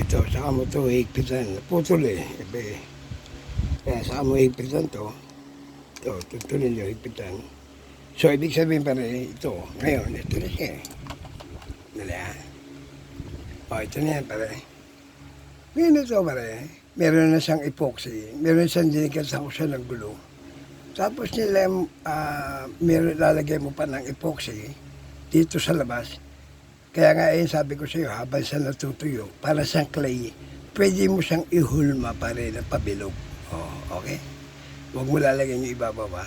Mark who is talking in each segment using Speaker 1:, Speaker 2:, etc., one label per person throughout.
Speaker 1: ito, saka mo ito higpitan. Putol eh. Ibe. Kaya saka mo higpitan to. Ito, tutulin yung higpitan. So, ibig sabihin pa rin ito. Ngayon, ito na siya eh. Dali ah. O, ito na yan pare. Ngayon ito pare. Meron na siyang epoxy. Meron siyang dinigasan ko siya ng gulo. Tapos nila, ah, meron lalagay mo pa ng epoxy dito sa labas. Kaya nga eh, sabi ko sa iyo, habang siya natutuyo, para siyang clay, pwede mo siyang ihulma pa rin na pabilog. Oh, okay? Huwag mo lalagyan yung ibababa.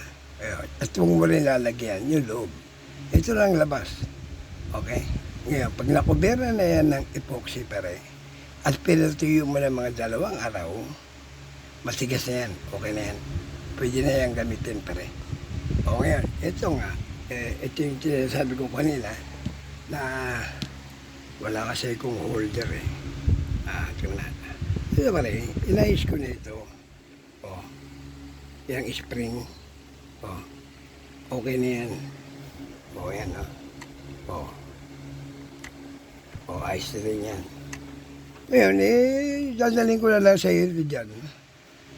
Speaker 1: At huwag mo rin lalagyan yung loob. Ito lang labas. Okay? Ngayon, pag nakubera na yan ng epoxy pare, at pinatuyo mo ng mga dalawang araw, matigas na yan. Okay na yan. Pwede na yan gamitin pare. O ngayon, ito nga, eh, ito yung sinasabi ko kanina, na wala kasi kong holder eh. Ah, tingnan. Ito pare, inayos ko na ito. O, yung spring. O, okay na yan. O, yan o. O. O, ayos na rin yan. Ngayon, eh, dadalhin ko na lang sa iyo dyan.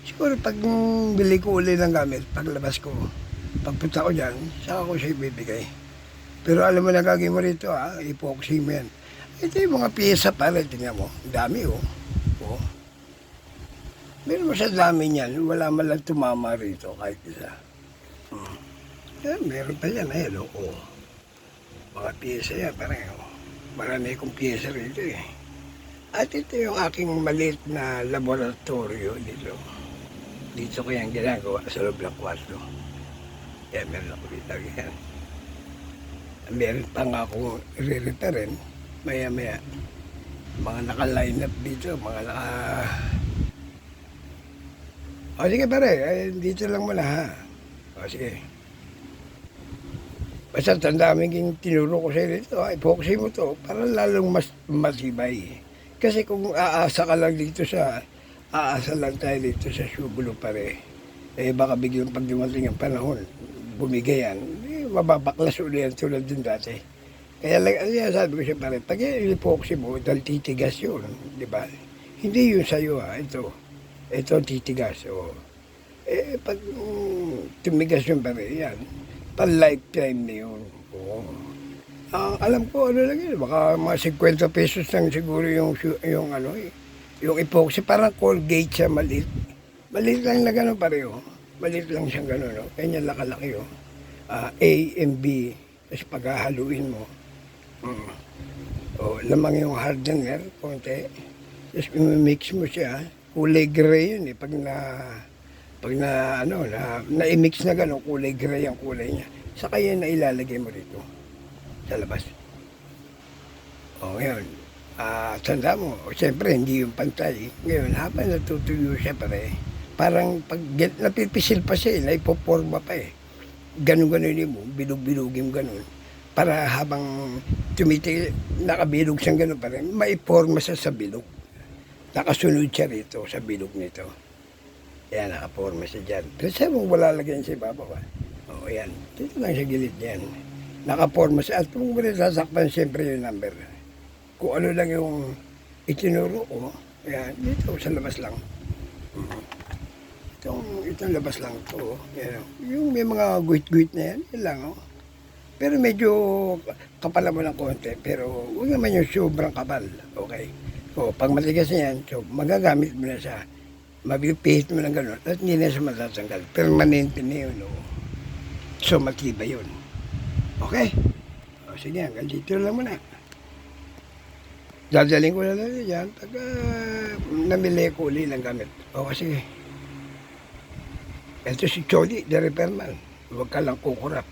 Speaker 1: Siguro pag bili ko uli ng gamit, paglabas ko, pagpunta ko dyan, saka ko siya ibibigay. Pero alam mo na gagawin mo rito, ha? epoxy mo yan. Ito yung mga pyesa para, tingnan mo. Dami, oh. oh. Meron sa dami niyan, wala man lang tumama rito kahit isa. Hmm. Yan, meron pa yan, eh, oh. Mga pyesa yan, parang, oh. Marami akong pyesa rito, eh. At ito yung aking maliit na laboratorio dito. Dito ko yan ginagawa sa loob ng kwarto. Kaya meron ako dito yan. Meron pa nga akong re-repairin. Maya-maya. Mga naka-line up dito. Mga naka... O sige pare, ay, dito lang muna ha. O sige. Basta tandaan mo yung tinuro ko sa'yo dito. Ay, epoxy mo to para lalong mas matibay. Kasi kung aasa ka lang dito sa, aasa lang tayo dito sa sugulo pare, eh baka biglang pag dumating ang panahon, bumigay yan, eh, mababaklas uli yan tulad din dati. Kaya lang, ano yan sabi ko siya pare, pag epoxy mo, dahil titigas yun, di ba? Hindi yun sa'yo ha, ito. Ito ang titigas, o. Eh, pag mm, tumigas yun pare, yan, pa lifetime na yun. Oo. Ang alam ko ano lang yun, baka mga 50 pesos lang siguro yung yung ano eh, yung epoxy parang Colgate siya maliit. Maliit lang na gano'n pareho. Maliit lang siyang gano'n, no? Ganyan laki-laki oh. Ah, A and B, tapos paghahaluin mo. Mm. O, lamang yung hardener, konti. Tapos mix mo siya, kulay gray yun eh, pag na pag na ano na na-mix na gano'n, kulay gray ang kulay niya. Saka yan na ilalagay mo rito sa labas. O ngayon, ah tanda mo, siyempre hindi yung pantay. Ngayon, habang natutuyo siya pare, parang pag get, napipisil pa siya, eh, naipoporma pa eh. Ganun-ganun mo, bilog-bilogin ganun. Para habang tumitil, nakabilog siyang ganun pare, maiporma siya sa bilog. Nakasunod siya rito sa bilog nito. Yan, nakaporma siya dyan. Pero sabi mo, wala lagyan siya ibabaw. ah. O, yan. Dito lang sa gilid yan nakaporma siya. At kung rin sasakpan siyempre yung number. Kung ano lang yung itinuro ko, yan, dito sa labas lang. Mhm. Itong, itong labas lang to. Yan, oh. May mga guit-guit na yan, yun lang. Oh. Pero medyo kapal mo ng konti. Pero huwag naman yung sobrang kapal. Okay. So, pag matigas na yan, so, magagamit mo na siya. Mabipihit mo ng gano'n at hindi na siya matatanggal. Permanente na yun. Oh. So, matibay yun. Okay? O sige, hanggang dito lang muna. Dadaling ko na lang yan pag uh, namili ko uli ng gamit. O sige. Ito si Chody, the repairman. Huwag ka lang kukurap.